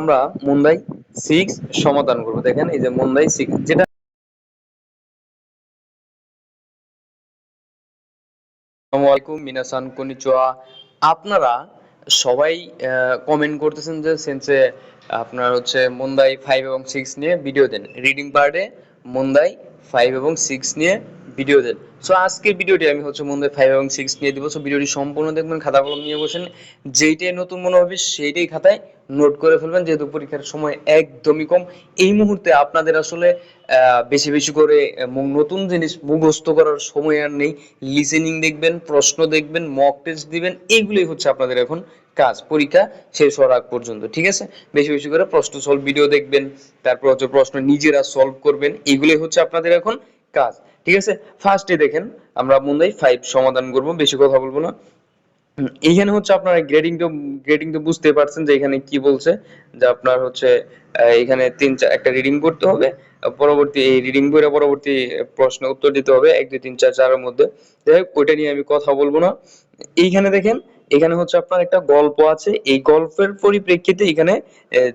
আমরা মুন্দাই সিক্স সমাধান করব। দেখেন, এই যে মুন্দাই সিক্স যেটা আপনারা সবাই কমেন্ট করতেছেন যে সেন্সে আপনার হচ্ছে মুন্দাই ফাইভ এবং সিক্স নিয়ে ভিডিও দেন। রিডিং পার্টে মুন্দাই ফাইভ এবং সিক্স নিয়ে ভিডিও দেন। সো আজকের ভিডিওটি আমি হচ্ছে মুন্দাই ফাইভ এবং সিক্স নিয়ে দিব। সো ভিডিওটি সম্পূর্ণ দেখবেন, খাতা কলম নিয়ে বসেন। যেইটাই নতুন মনে হবে, সেইটাই খাতায় নোট করে ফেলবেন, যেহেতু পরীক্ষার সময় একদমই কম। এই মুহূর্তে আপনাদের আসলে বেশি বেশি করে নতুন জিনিস মুখস্থ করার সময় আর নেই। লিসেনিং দেখবেন, প্রশ্ন দেখবেন মক টেস্ট দিবেন এইগুলোই হচ্ছে আপনাদের এখন কাজ। পরীক্ষা শেষ হওয়ার আগ পর্যন্ত, ঠিক আছে? বেশি বেশি করে প্রশ্ন সলভ ভিডিও দেখবেন, তারপর হচ্ছে প্রশ্ন নিজেরা সলভ করবেন, এগুলোই হচ্ছে আপনাদের এখন কাজ, ঠিক আছে? ফার্স্টে দেখেন, আমরা মুন্দাই ফাইভ সমাধান করব, বেশি কথা বলব না। এইখানে হচ্ছে আপনার গ্রেডিং তো গ্রেডিং তো বুঝতে পারছেন যে এখানে কি বলছে, যে আপনার হচ্ছে এখানে তিন একটা রিডিং করতে হবে পরবর্তী এই রিডিং করে পরবর্তী প্রশ্ন উত্তর দিতে হবে, এক, দুই, তিন, চার, চারের মধ্যে। যাই হোক, ওইটা নিয়ে আমি কথা বলব না। এইখানে দেখেন, এখানে হচ্ছে আপনার একটা গল্প আছে, এই গল্পের পরিপ্রেক্ষিতে এখানে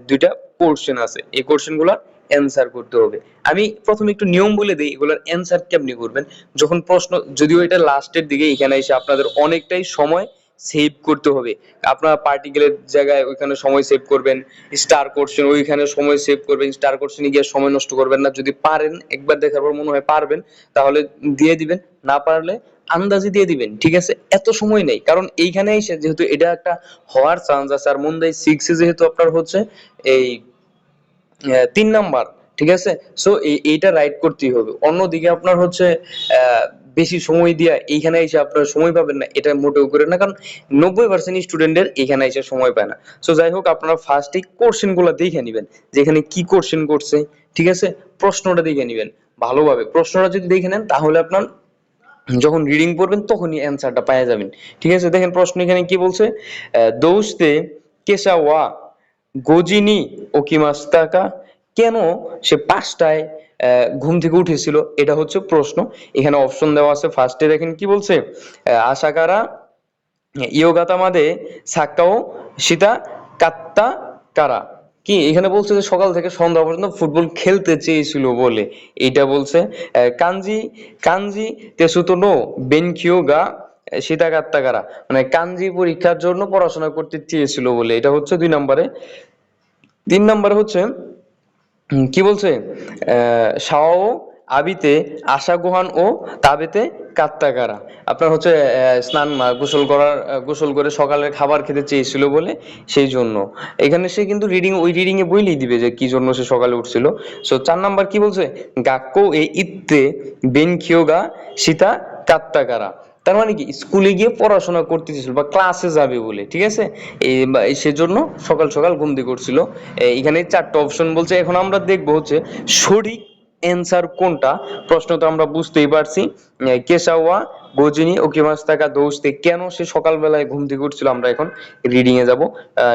দুইটা কোশ্চেন আছে। এই কোশ্চেনগুলা অ্যান্সার করতে হবে। আমি প্রথমে একটু নিয়ম বলে দিই, এগুলোর অ্যান্সার কেমনি করবেন? যখন প্রশ্ন, যদিও এটা লাস্টের দিকে, এখানে এসে আপনাদের অনেকটাই সময় সেভ করতে হবে। আপনার পার্টিকেলের জায়গায় ওইখানে সময় সেভ করবেন স্টার কোশ্চেন ওইখানে সময় সেভ করবেন স্টার কোশ্চেনে গিয়ে সময় নষ্ট করবেন না। যদি পারেন, একবার দেখার পর মনে হয় পারবেন, তাহলে দিয়ে দিবেন। না পারলে আন্দাজে দিয়ে দিবেন, ঠিক আছে? এত সময় নেই, কারণ এইখানে এসে যেহেতু এটা একটা হওয়ার চান্স আছে, আর মন্দাই সিক্সে যেহেতু আপনার হচ্ছে এই তিন নাম্বার ঠিক আছে? সো এইটা রাইট করতেই হবে। অন্যদিকে আপনার হচ্ছে বেশি সময় দিয়া এইখানে এসে আপনারা সময় পাবেন না, এটা মোটেও করে না, কারণ নব্বই পার্সেন্ট স্টুডেন্টের এখানে এসে সময় পায় না। সো যাই হোক, আপনারা ফার্স্টে কোশ্চেনগুলো দেখে নিবেন, যেখানে কি কোশ্চেন করছে, ঠিক আছে? প্রশ্নটা দেখে নিবেন, ভালোভাবে। প্রশ্নটা যদি দেখে নেন, তাহলে আপনার যখন রিডিং পড়বেন, তখনই অ্যান্সারটা পাওয়া যাবেন। ঠিক আছে? দেখেন, প্রশ্ন এখানে কি বলছে? দৌস্তে কেসা ওয়া গজিনি ও কি মাস্তাকা কেন সে পাঁচটায় ঘুম থেকে উঠেছিল, এটা হচ্ছে প্রশ্ন। এখানে অপশন দেওয়া আছে ফার্স্টে দেখেন কি বলছে? আশাকারা ইয়োগাতা মাদে সাক্কাও, সীতা কাত্তা কারা কি, এখানে বলছে যে সকাল থেকে সন্ধ্যা পর্যন্ত ফুটবল খেলতে চেয়েছিল বলে। এইটা বলছে কাঞ্জি কাঞ্জি তেসুতো নো বেনকিও গা সীতা কাত্তা কারা মানে কাঞ্জি পরীক্ষার জন্য পড়াশোনা করতে চেয়েছিল বলে। এটা হচ্ছে দুই নম্বরে। তিন নম্বরে হচ্ছে কি বলছে? শাও আবিতে আশা গোহান ও তাবেতে কাত্তাকারা। আপনার হচ্ছে স্নান গোসল করার গোসল করে সকালের খাবার খেতে চেয়েছিল বলে সেই জন্য। এখানে সে কিন্তু রিডিং ওই রিডিং এ বইলেই দিবে যে কি জন্য সে সকালে উঠছিল। সো চার নাম্বার কি বলছে? গাক্কো এ ইত্তে বেন বেনখিয়োগা সীতা কাত্তাকারা তার মানে কি স্কুলে গিয়ে পড়াশোনা করতে চেয়েছিল বা ক্লাসে যাবে বলে, ঠিক আছে? এই সেজন্য সকাল সকাল ঘুম দিয়ে করছিল এখানে চারটা অপশন বলছে, এখন আমরা দেখব হচ্ছে সঠিক অ্যান্সার কোনটা? প্রশ্ন তো আমরা বুঝতেই পারছি। কেশাওয়া, গজিনী ও কিমাস্তাকা দোস্তে কেন সে সকালবেলায় ঘুম থেকে উঠছিল আমরা এখন রিডিং এ যাব।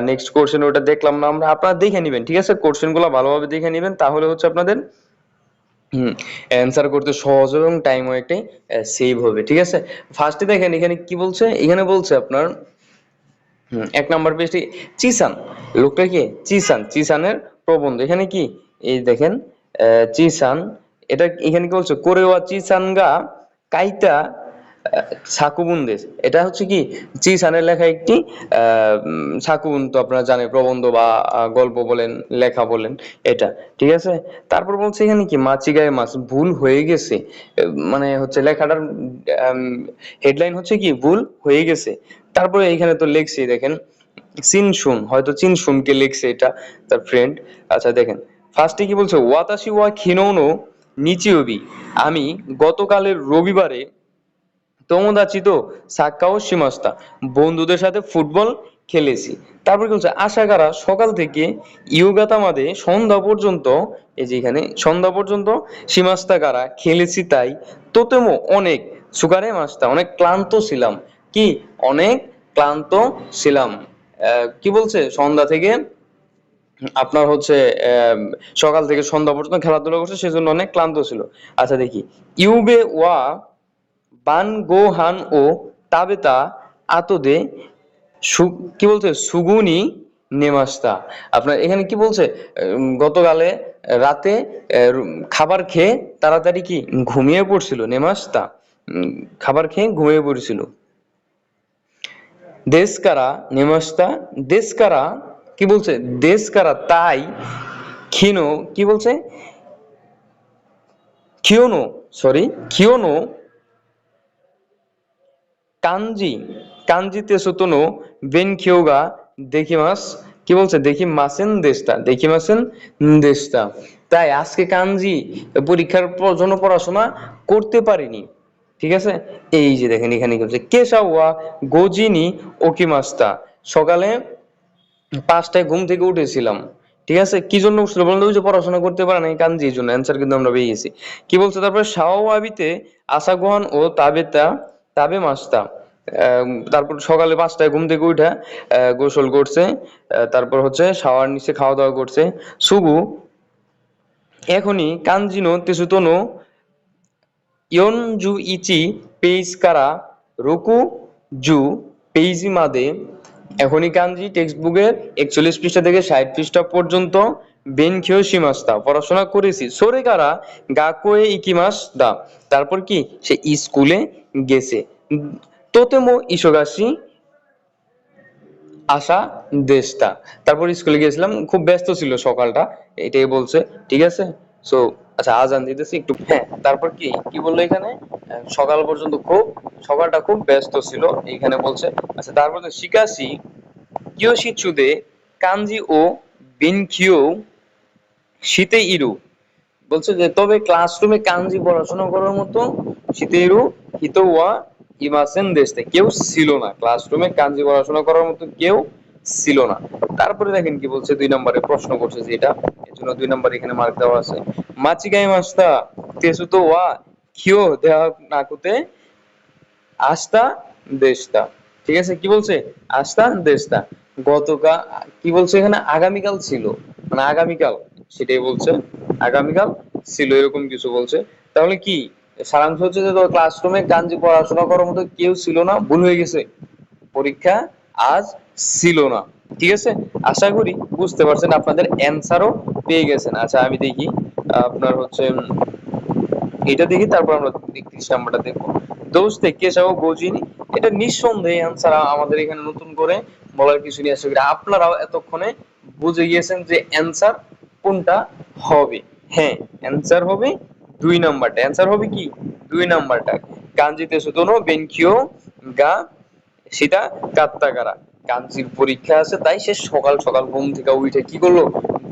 নেক্সট কোশ্চেন ওটা দেখলাম না, আমরা আপনারা দেখে নেবেন, ঠিক আছে? কোশ্চেনগুলো ভালোভাবে দেখে নেবেন, তাহলে হচ্ছে আপনাদের হুম অ্যান্সার করতে সহজ এবং টাইম অনেকটাই সেভ হবে, ঠিক আছে? ফার্স্টে দেখেন, এখানে কি বলছে? এখানে বলছে আপনার এক নাম্বার পেজটি চিসান। লোকটা কি? চিসান, চিসানের প্রবন্ধ। এখানে কি? এই দেখেন চিসান, এটা এখানে কি বলছে? কোরেওয়া চিসানগা কাইতা সাকুবুন্দেশ এটা হচ্ছে কি চিসানের লেখা একটি সাকুবুন তো আপনারা জানেন, প্রবন্ধ বা গল্প বলেন, লেখা বলেন, এটা, ঠিক আছে? তারপর বলছে এখানে কি মাছিগায়ে মাছ, ভুল হয়ে গেছে। মানে হচ্ছে লেখাটার হেডলাইন হচ্ছে কি, ভুল হয়ে গেছে। তারপরে এখানে তো লেখছি, দেখেন চিনশুন হয়তো চিনশুনকে লিখছে এটা তার ফ্রেন্ড আচ্ছা দেখেন ফার্স্টে কি বলছে ওয়াতাশি ওয়া খিনোনো নিচিওবি আমি গতকালের রবিবারে তোমোদাচিত সাক্কাও সীমাস্তা। বন্ধুদের সাথে ফুটবল খেলেছি। তারপর কি বলছে? আশাকারা সকাল থেকে ইয়োগাতা মাদে সন্ধ্যা পর্যন্ত, এই যে এখানে, সন্ধ্যা পর্যন্ত সীমাস্তা কারা, খেলেছি তাই। তোতেমো অনেক সুকারে মাস্তা, অনেক ক্লান্ত ছিলাম। কি? অনেক ক্লান্ত ছিলাম। কি বলছে? সন্ধ্যা থেকে, আপনার হচ্ছে সকাল থেকে সন্ধ্যা পর্যন্ত খেলাধুলা করছে, সেজন্য অনেক ক্লান্ত ছিল। আচ্ছা দেখি। ইউবে ওয়া বান গো হান ও তাবেতা আতদে কি বলছে? সুগুনি নেমাস্তা। আপনার এখানে কি বলছে? গতকালে রাতে খাবার খেয়ে তাড়াতাড়ি কি ঘুমিয়ে পড়ছিল? নেমাস্তা। খাবার খেয়ে ঘুমিয়ে পড়ছিল। দেশকারা, নেমাস্তা, দেশকারা, কি বলছে? দেশকারা তাই ক্ষীণ, কি বলছে? কিয়োনো সরি কিয়োনো কাঞ্জি, কাঞ্জিতে সুতনো বেন খিওগা দেখি মাস কি বলছে? দেখি মাসেন দেশটা দেখি মাসেন দেশটা। তাই আজকে কাঞ্জি পরীক্ষার জন্য পড়াশোনা করতে পারিনি। ঠিক আছে? এই যে দেখেন এখানে কি বলছে, কেশাওয়া গোজিনি ওকি ওকিমাস্তা সকালে পাঁচটায় ঘুম থেকে উঠেছিলাম। ঠিক আছে? কি জন্য উঠছিল? ওই যে পড়াশোনা করতে পারে না এই জন্য অ্যান্সার কিন্তু আমরা পেয়ে গেছি। কি বলছে? তারপরে শাওয়াবিতে আসাগোহান ও তাবেতা তাবে মাস্তা। তারপর সকালে পাঁচটায় ঘুম থেকে উঠে গোসল করছে তারপর হচ্ছে শাওয়ার নিচে খাওয়া দাওয়া করছে। সুগু এখনই কাঞ্জিনো, তেসুতোনো ইয়নজু ইচি পেইজ কারা রুকু, জু পেইজি মাদে এখনই কাঞ্জি টেক্সট বুকের একচল্লিশ পৃষ্ঠা থেকে ষাট পৃষ্ঠা পর্যন্ত বেন বেনখিও সীমাস্তা। পড়াশোনা করেছি। সোরে কারা গাকোয়ে ইকিমাস দা তারপর কি? সে স্কুলে গেছে। তোতেমো ইসোগাসি আশা দেশটা। তারপর স্কুলে গিয়েছিলাম খুব ব্যস্ত ছিল সকালটা এটাই বলছে ঠিক আছে? সো আচ্ছা আজান দিতেছি একটু। হ্যাঁ। তারপর কি কি বলল এখানে? সকাল পর্যন্ত খুব সকালটা খুব ব্যস্ত ছিল এইখানে বলছে। আচ্ছা তারপর শিকাসি কিয়োশিচুদে কাঞ্জি ও বিনকিও শীতে ইরু। বলছে যে তবে ক্লাসরুমে কাঞ্জি পড়াশোনা করার মতো শীতেরু হিতোয়া ইমাসেন দেশতে কেউ ছিল না। ক্লাসরুমে কাঞ্জি পড়াশোনা করার মতো কেউ ছিল না। তারপরে দেখেন কি বলছে, দুই নম্বরে প্রশ্ন করছে যেটা এর জন্য দুই নম্বর এখানে মার্ক দেওয়া আছে। মাচিগাই মাস্তা তেসুতো ওয়া কিও দেহা নাকুতে আস্তা দেশটা ঠিক আছে, কি বলছে? আস্তা দেশটা গতকাল কি বলছে এখানে? আগামীকাল ছিল। মানে আগামীকাল, সেটাই বলছে। আগামীকাল ছিল, এরকম কিছু বলছে। তাহলে কি? সারাংশ হচ্ছে যে তোর ক্লাসরুমে গাঞ্জি পড়াশোনা করার মতো কেউ ছিল না, ভুল হয়ে গেছে। পরীক্ষা আজ ছিল না, ঠিক আছে? আশা করি বুঝতে পারছেন, আপনাদের অ্যান্সারও পেয়ে গেছেন। আচ্ছা আমি দেখি, আপনার হচ্ছে এটা দেখি, তারপর আমরা একত্রিশ নাম্বারটা দেখব। দোস্তে কেশাও গোজিনি? এটা নিঃসন্দেহে অ্যান্সার আমাদের এখানে নতুন করে বলার কিছু আশা করি। আপনারাও এতক্ষণে বুঝে গিয়েছেন যে অ্যান্সার কোনটা হবে। হ্যাঁ অ্যান্সার হবে দুই নাম্বারটা অ্যান্সার হবে কি? দুই নাম্বারটা কাঞ্জিতে সুতনো বেনকিও গা সেটা কাত্তাকারা। কাঞ্চির পরীক্ষা আছে, তাই সে সকাল সকাল ঘুম থেকে উঠে কি করল?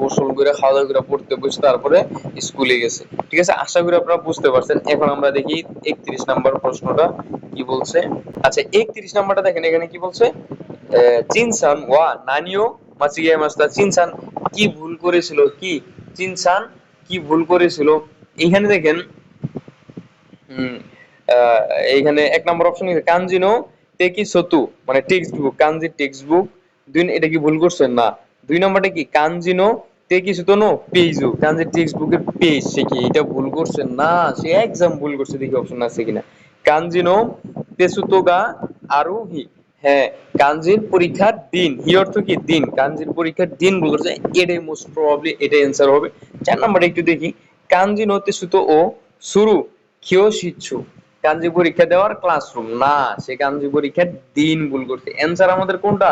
গোসল করে খাওয়া দাওয়া করে, পড়তে বসে, তারপরে স্কুলে গেছে। ঠিক আছে? আশা করি আপনারা বুঝতে পারছেন। এখন আমরা দেখি একত্রিশ নাম্বার প্রশ্নটা কি বলছে? আচ্ছা একত্রিশ নাম্বারটা দেখেন, এখানে কি বলছে? চিনসান ওয়া নানিও মাচিগিয়া মাস্তা। চিনসান কি ভুল করেছিল? কি? চিনসান কি ভুল করেছিল? এখানে দেখেন এইখানে এক নম্বর অপশন কাঞ্জিনো টেকি সতু মানে টেক্সট বুক কাঞ্জি টেক্সট বুক দুই এটা কি ভুল করছেন? না। দুই নম্বরটা কি? কাঞ্জিনো টেকি সতু নো পেজু। কাঞ্জি টেক্সট বুকের পেজ, সে কি এটা ভুল করছেন? না, সে এক্সাম ভুল করছে, দেখি অপশন আছে কিনা। কাঞ্জিনো তেসুতোগা আরু হি। হ্যাঁ কাঞ্জির পরীক্ষার দিন। হি অর্থ কি? দিন। কাঞ্জির পরীক্ষার দিন করছে এটাই মোস্ট প্রবাবলি এটাই অ্যান্সার হবে। চার নাম্বারটা একটু দেখি। কাঞ্জিনো তেসুতো ও শুরু কিও শিচ্ছু কাঞ্জি পরীক্ষা দেওয়ার ক্লাসরুম না, সে কাঞ্জি পরীক্ষার দিন ভুল করছে। অ্যান্সার আমাদের কোনটা?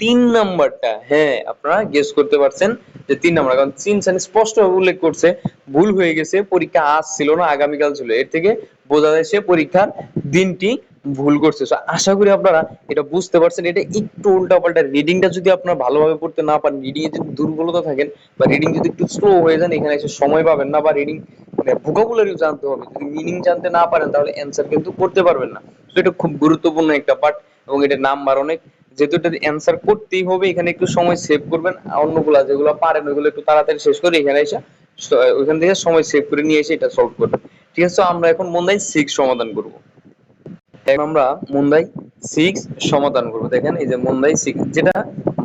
তিন নাম্বারটা। হ্যাঁ আপনারা গেস করতে পারছেন যে তিন নাম্বার। কারণ চিনসান স্পষ্ট উল্লেখ করছে, ভুল হয়ে গেছে, পরীক্ষা আজ ছিল না, আগামীকাল ছিল। এর থেকে বোঝা যায় সে পরীক্ষার দিনটি ভুল করছে। So, আশা করি আপনারা এটা বুঝতে পারছেন। এটা একটু উল্টা পাল্টা রিডিংটা যদি আপনারা ভালোভাবে পড়তে না পারেন রিডিং এ যদি দুর্বলতা থাকেন বা রিডিং যদি একটু স্লো হয়ে যান এখানে এসে সময় পাবেন না বা রিডিং মানে ভোকাবুলারিও জানতে হবে। যদি মিনিং জানতে না পারেন তাহলে অ্যান্সার কিন্তু করতে পারবেন না। তো এটা খুব গুরুত্বপূর্ণ একটা পার্ট এবং এটা নাম্বার অনেক। যেহেতু এটা অ্যান্সার করতেই হবে এখানে একটু সময় সেভ করবেন। অন্যগুলা যেগুলো পারেন ওইগুলো একটু তাড়াতাড়ি শেষ করে এখানে এসে ওইখান থেকে সময় সেভ করে নিয়ে এসে এটা সলভ করবেন। ঠিক আছে আমরা এখন মন দেয় সিক্স সমাধান করব। আমরা মন্দাই সিক্স সমাধান করব। দেখেন, এই যে মন্দাই সিক্স যেটা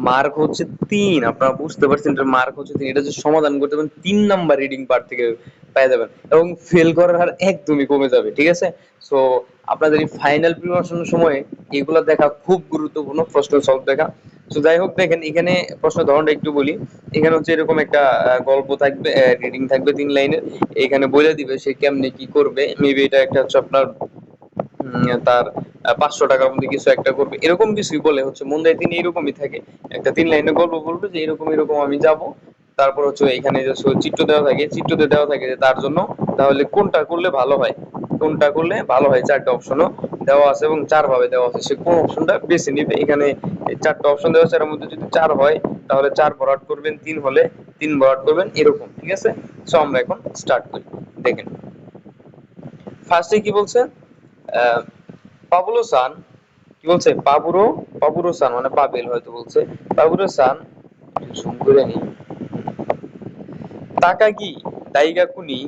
মার্ক হচ্ছে তিন। আপনারা বুঝতে পারছেন এটা মার্ক হচ্ছে তিন। এটা যে সমাধান করতে পারেন তিন নাম্বার রিডিং পার্ট থেকে পেয়ে যাবেন। এবং ফেল করার হার একদমই কমে যাবে, ঠিক আছে? সো আপনাদের এই ফাইনাল প্রিপারেশনের সময় এগুলো দেখা খুব গুরুত্বপূর্ণ, প্রশ্ন সলভ দেখা। তো যাই হোক, দেখেন, এখানে প্রশ্ন ধরনটা একটু বলি। এখানে হচ্ছে এরকম একটা গল্প থাকবে রিডিং থাকবে তিন লাইনের। এখানে বলে দিবে সে কেমনে কি করবে। মেবি এটা একটা হচ্ছে আপনার তার পাঁচশো টাকার মধ্যে কিছু একটা করবে। এরকম কিছুই বলে হচ্ছে মন্দায় তিনি এরকমই থাকে। একটা তিন লাইনের গল্প বলবে যে, এরকম এরকম আমি যাব। তারপর হচ্ছে এখানে যে চিত্র দেওয়া থাকে। চিত্রতে দেওয়া থাকে যে, তার জন্য তাহলে কোনটা করলে ভালো হয়? কোনটা করলে ভালো হয়? চারটা অপশনও দেওয়া আছে এবং চার ভাবে দেওয়া আছে। সে কোন অপশনটা বেছে নিবে? এখানে চারটা অপশন দেওয়া আছে। এর মধ্যে যদি চার হয়, তাহলে চার ভরাট করবেন, তিন হলে তিন ভরাট করবেন, এরকম, ঠিক আছে? সো আমরা এখন স্টার্ট করি। দেখেন। ফার্স্টে কি বলছে? পাবলো সান কি বলছে? পাবুরো পাবুরো সান মানে পাবেল হয়তো বলছে। পাবুরো সান জুম করে নি তাকাগি, দাইগাকুনি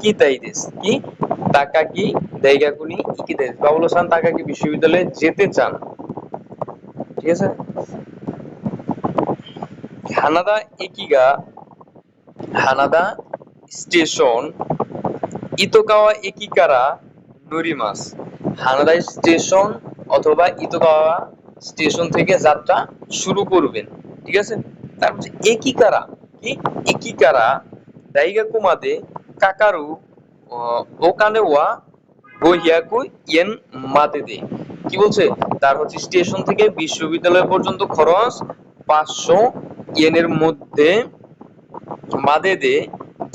কি? তাকাগি, দাইগাকুনি তাকাগি বিশ্ববিদ্যালয়ে যেতে চান। ঠিক আছে? হানাদা একিগা, হানাদা স্টেশন, ইতোকাওয়া একিকারা নুরিমাস হানাদাই স্টেশন অথবা ইতোকাওয়া স্টেশন থেকে যাত্রা শুরু করবেন, ঠিক আছে? তারপর হচ্ছে একিকারা কি? একিকারা দাইগা কুমাদে কাকারু ওকানে ওয়া বহিয়াকু ইয়েন মাতে দে কি বলছে? তার হচ্ছে স্টেশন থেকে বিশ্ববিদ্যালয় পর্যন্ত খরচ পাঁচশো ইয়েনের মধ্যে মাদে দে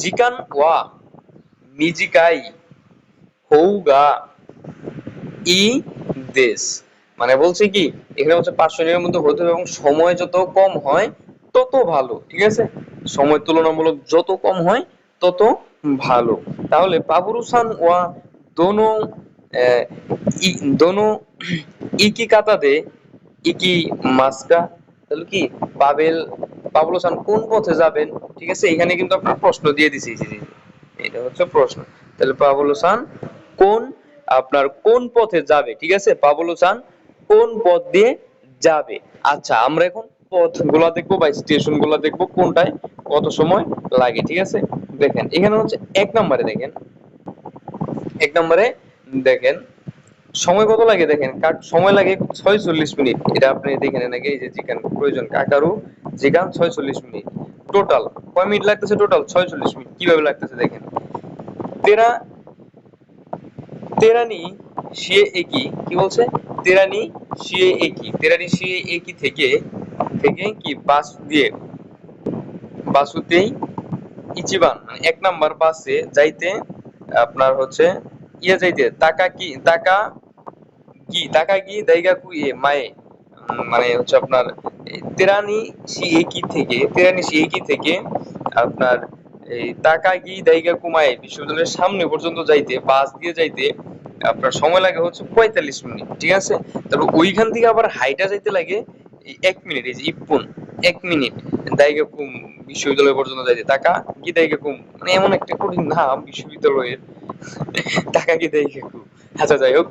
জিকান ওয়া মিজিকাই। হৌগা ই দেশ মানে বলছে কি, এখানে হচ্ছে পাঁচশো দিনের মধ্যে হতে হবে এবং সময় যত কম হয়, তত ভালো, ঠিক আছে? সময় তুলনামূলক যত কম হয়, তত ভালো। তাহলে পাবুরুসান ওয়া দোনো দোনো ইকি কাতা দে, ইকি মাস্কা, তাহলে কি পাবেল পাবলুসান কোন পথে যাবেন? ঠিক আছে, এখানে কিন্তু আপনার প্রশ্ন দিয়ে দিছি। এটা হচ্ছে প্রশ্ন। তাহলে পাবলুসান কোন, আপনার কোন পথে যাবে, ঠিক আছে? পাবলো পাবলুসান কোন পথ দিয়ে যাবে? আচ্ছা আমরা এখন পথগুলা দেখব বা স্টেশনগুলা দেখব কোনটায় কত সময় লাগে, ঠিক আছে? দেখেন, এখানে হচ্ছে এক নম্বরে দেখেন। এক নম্বরে দেখেন, সময় কত লাগে দেখেন? সময় লাগে ছয়চল্লিশ মিনিট। এটা আপনি দেখে নেন আগে, এই যে জিকান প্রয়োজন, কাকারু জিকান ছয়চল্লিশ মিনিট। টোটাল কয় মিনিট লাগতেছে টোটাল ছয়চল্লিশ মিনিট। কীভাবে লাগতেছে দেখেন? তেরা তেরানি শিয়ে একি কি বলছে? তেরানি শিয়ে একি তেরানি শিয়ে একি থেকে থেকে কি? বাস দিয়ে। বাসুতেই ইচিবান মানে এক নাম্বার বাসে যাইতে আপনার হচ্ছে ইয়ে যাইতে টাকা কি টাকা কি টাকা কি, দাইগা কুইয়ে মায়ে। মানে হচ্ছে আপনার, এই সি সিএকি থেকে, তেরানি সিএকি থেকে আপনার, এই কি, দাইগা কুমায় বিশ্ববিদ্যালয়ের সামনে পর্যন্ত যাইতে, বাস দিয়ে যাইতে আপনার সময় লাগে হচ্ছে পঁয়তাল্লিশ মিনিট, ঠিক আছে? তারপর ওইখান থেকে আবার হাইটা যাইতে লাগে এক মিনিট, এই যে ইপুন এক মিনিট দাইগা কুম বিশ্ববিদ্যালয় পর্যন্ত যাইতে। টাকা কি দাইগা কুম মানে এমন একটা কঠিন নাম বিশ্ববিদ্যালয়ের। টাকা কি দাইগা কুম আচ্ছা যাই হোক।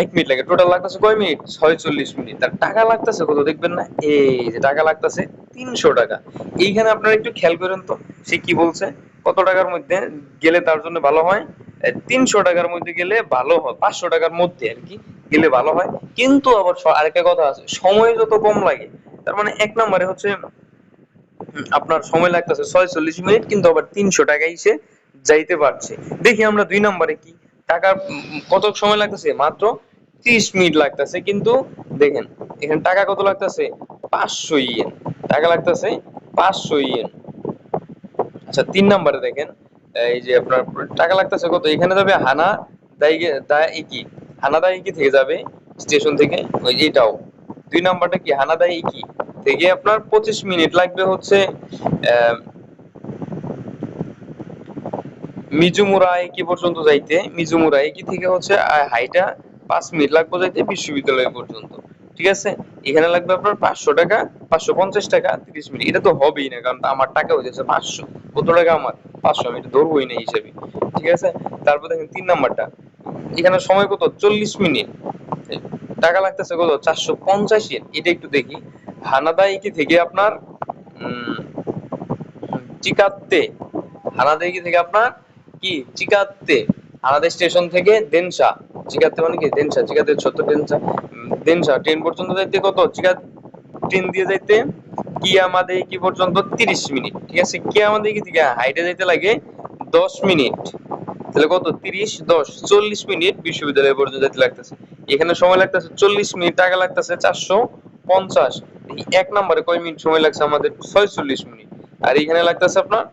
এক মিনিট লাগে। টোটাল লাগতেছে কয় মিনিট? ছয়চল্লিশ মিনিট। তার টাকা লাগতেছে কত দেখবেন না? এই যে টাকা লাগতেছে তিনশো টাকা। এইখানে আপনারা একটু খেয়াল করেন তো, সে কি বলছে? কত টাকার মধ্যে গেলে তার জন্য ভালো হয়? তিনশো টাকার মধ্যে গেলে ভালো হয় পাঁচশো টাকার মধ্যে আর কি গেলে ভালো হয়। কিন্তু আবার আরেকটা কথা আছে সময় যত কম লাগে তার মানে এক নম্বরে হচ্ছে আপনার সময় লাগতেছে ছয়চল্লিশ মিনিট কিন্তু আবার তিনশো টাকায় সে যাইতে পারছে। দেখি আমরা দুই নম্বরে কি টাকা উম, কত সময় লাগতেছে? মাত্র ত্রিশ মিনিট লাগতেছে কিন্তু দেখেন এখানে টাকা কত লাগতেছে? পাঁচশো ইয়েন। টাকা লাগতেছে পাঁচশো ইয়েন। আচ্ছা তিন নম্বরে দেখেন এই যে আপনার টাকা লাগতেছে কত? এখানে যাবে হানা দাইগে দা ইকি হানা দা ইকি থেকে যাবে? স্টেশন থেকে? ওই এটাও। দুই নাম্বারটা কি? হানা দা ইকি থেকে আপনার পঁচিশ মিনিট লাগবে হচ্ছে মিজুমুরা কি পর্যন্ত যাইতে? মিজুমুরা কি থেকে হচ্ছে হাইটা পাঁচ মিনিট লাগবে যাইতে বিশ্ববিদ্যালয় পর্যন্ত। ঠিক আছে? এখানে লাগবে আপনার পাঁচশো টাকা, পাঁচশো পঞ্চাশ টাকা, তিরিশ মিনিট। এটা তো হবেই না, কারণ আমার টাকা হয়ে যাচ্ছে পাঁচশো। কত টাকা আমার? পাঁচশো, আমি এটা ধরবোই না হিসাবে। ঠিক আছে? তারপর দেখেন তিন নাম্বারটা। এখানে সময় কত? চল্লিশ মিনিট। টাকা লাগতেছে কত? চারশো পঞ্চাশ এটা একটু দেখি। হানাদাইকি থেকে আপনার চিকাত্তে। হানাদাইকি থেকে আপনার কি? চিকাত্তে। হানাদাই স্টেশন থেকে দেনসা চিকাত্তে মানে কি? দেনসা চিকাত্তে ছোট উম, দেনসা ট্রেন পর্যন্ত যাইতে কত? চিকাত ট্রেন দিয়ে যাইতে কিয়ামাদে কি পর্যন্ত? 30 মিনিট ঠিক আছে? কিয়ামাদে কি থেকে? হাইটে যাইতে লাগে 10 মিনিট। তাহলে কত? 30 10 40 মিনিট বিশ্ববিদ্যালয় পর্যন্ত যাইতে লাগতেছে। এখানে সময় লাগতেছে 40 মিনিট টাকা লাগতেছে 450 এই এক নম্বরে কয় মিনিট সময় লাগছে আমাদের? 46 মিনিট। আর এখানে লাগতেছে আপনার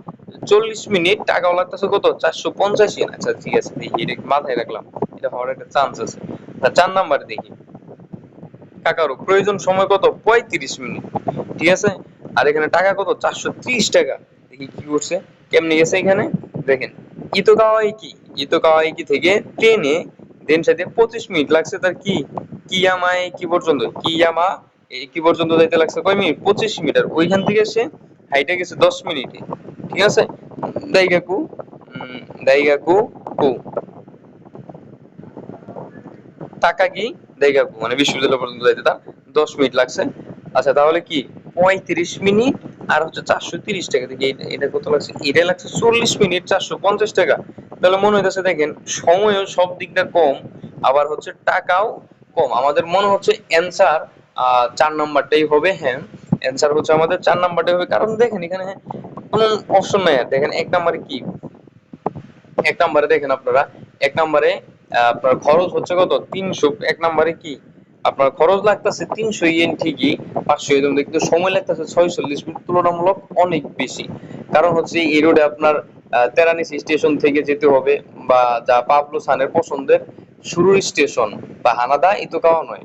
40 মিনিট, টাকাও লাগতেছে কত? 450 yen আচ্ছা ঠিক আছে, দেখি, এটা মাথায় রাখলাম। এটা হওয়ার একটা চান্স আছে। চার নাম্বারে দেখি। কাকারও প্রয়োজন সময় কত? 35 মিনিট। ঠিক আছে? আর এখানে টাকা কত? 430 টাকা। দেখি কি করছে কেমনে গেছে এখানে? দেখেন ইতোকাওয়াইকি ইতোকাওয়াইকি থেকে ট্রেনে দেন সাথে 25 মিনিট লাগছে তার কি? কিয়ামায় কি পর্যন্ত? কিয়ামা এই কি পর্যন্ত যাইতে লাগছে? কয় মিনিট? 25 মিটার ওইখান থেকে সে হাইটে গেছে 10 মিনিটে। ঠিক আছে? দাইগাকু উম, দাইগাকু কু। তাকাগি দাইগাকু মানে বিশ্ববিদ্যালয় পর্যন্ত যাইতে তার 10 মিনিট লাগছে। আচ্ছা তাহলে কি 35 মিনিট আর হচ্ছে 430 টাকা? থেকে এটা- কত লাগছে? এটা লাগছে 40 মিনিট 450 টাকা। তাহলে মনে হইতেছে দেখেন সময়ও সব দিকটা কম আবার হচ্ছে টাকাও কম। আমাদের মনে হচ্ছে অ্যানসার চার নাম্বারটাই হবে হ্যাঁ। অ্যানসার হচ্ছে আমাদের চার নাম্বারটাই হবে। কারণ দেখেন এখানে কোনো অপশন নাই দেখেন এক নাম্বারে কি? এক নম্বরে দেখেন আপনারা, এক নম্বরে আপনার খরচ হচ্ছে কত? তিনশো, এক নম্বরে কি? আপনার খরচ লাগতেছে তিনশো ইয়েন ঠিকই, পাঁচশো ইয়েন কিন্তু সময় লাগতেছে ছয়চল্লিশ মিনিট, তুলনামূলক অনেক বেশি। কারণ হচ্ছে এই রোডে আপনার তেরানিসি স্টেশন থেকে যেতে হবে, বা যা পাবলো সানের পছন্দের শুরুর স্টেশন, বা হানাদা ইতোকাওয়া নয়।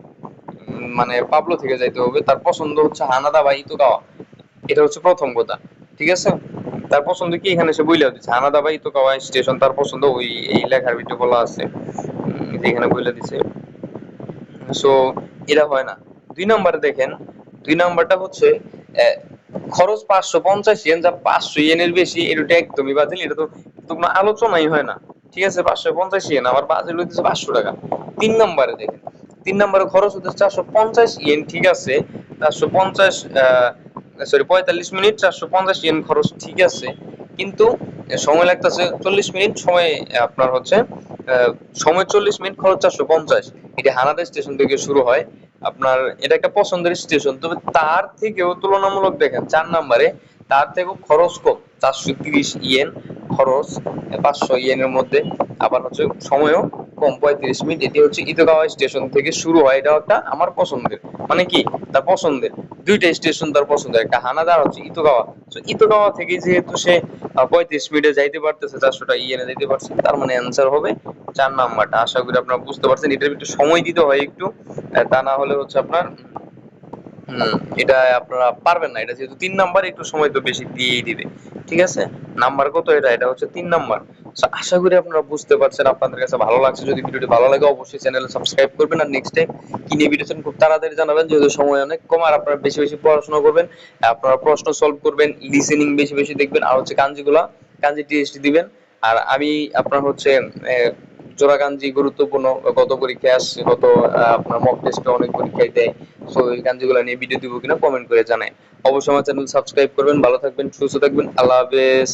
মানে পাবলো থেকে যাইতে হবে, তার পছন্দ হচ্ছে হানাদা বা ইতোকাওয়া। এটা হচ্ছে প্রথম কথা। ঠিক আছে? তার পছন্দ কি? এখানে সে বইলা দিচ্ছে হানাদা বা ইতোকাওয়া স্টেশন তার পছন্দ ওই এই লেখার ভিতরে বলা আছে উম, যে এখানে বইলা দিছে। সো এটা হয় না। দুই নম্বরে দেখেন দুই নাম্বারটা হচ্ছে আহ, খরচ পাঁচশো পঞ্চাশ ইয়েন যা পাঁচশো ইয়েনের বেশি এটা একদমই বাতিল এটা তো তো কোনো আলোচনাই হয় না। ঠিক আছে? পাঁচশো পঞ্চাশ ইয়েন আবার বাতিল হইতেছে পাঁচশো টাকা। তিন নম্বরে দেখেন তিন নম্বরে খরচ হচ্ছে চারশো পঞ্চাশ ইয়েন ঠিক আছে? চারশো পঞ্চাশ সরি পঁয়তাল্লিশ মিনিট, চারশো পঞ্চাশ ইয়েন খরচ ঠিক আছে। কিন্তু সময় লাগতেছে চল্লিশ মিনিট, সময় আপনার হচ্ছে সময় চল্লিশ মিনিট, খরচ চারশো পঞ্চাশ। এটি হানাদা স্টেশন থেকে শুরু হয়, আপনার, এটা একটা পছন্দের স্টেশন। তবে তার থেকেও তুলনামূলক দেখেন, চার নাম্বারে, তার থেকেও খরচ কম। চারশো তিরিশ ইয়েন খরচ পাঁচশো ইয়েনের মধ্যে। আবার হচ্ছে, সময়ও কম পঁয়ত্রিশ মিনিট, এটি হচ্ছে ইতোগাওয়া স্টেশন থেকে শুরু হয়। এটাও একটা আমার পছন্দের। মানে কি? তার পছন্দের। দুইটা স্টেশন তার পছন্দের। একটা হানাদার হচ্ছে ইতোগাওয়া তো ইতোগাওয়া থেকে যেহেতু সে পঁয়ত্রিশ মিনিটে যাইতে পারতেছে চারশোটা ইয়েনে যাইতে পারছে, তার মানে অ্যান্সার হবে চার নাম্বারটা। আশা করি আপনারা বুঝতে পারছেন। এটার একটু সময় দিতে হয় একটু। তা না হলে হচ্ছে আপনার হুম, এটা আপনারা পারবেন না এটা যেহেতু তিন নাম্বার একটু সময় তো বেশি দিয়েই দিবে। ঠিক আছে? নাম্বার কত এটা? এটা হচ্ছে তিন নাম্বার। আশা করি আপনারা বুঝতে পারছেন আপনাদের কাছে ভালো লাগছে। যদি ভিডিওটি ভালো লাগে অবশ্যই চ্যানেলে সাবস্ক্রাইব করবেন। আর নেক্সট টাইম কি নিয়ে ভিডিও খুব তাড়াতাড়ি জানাবেন যেহেতু সময় অনেক কম আর আপনারা বেশি বেশি পড়াশোনা করবেন আপনারা প্রশ্ন সলভ করবেন লিসেনিং বেশি বেশি দেখবেন আর হচ্ছে কাঞ্জিগুলা কাঞ্জি টিএসটি দিবেন। আর আমি আপনার হচ্ছে আহ, জোড়া গুরুত্বপূর্ণ গত পরীক্ষা আসছে গত আপনার মক টেস্টে অনেক পরীক্ষায় দেয়। সো এই গাঞ্জিগুলো নিয়ে ভিডিও দিব কিনা কমেন্ট করে জানায়। অবশ্যই আমার চ্যানেল সাবস্ক্রাইব করবেন ভালো থাকবেন সুস্থ থাকবেন আল্লাহ হাফেজ।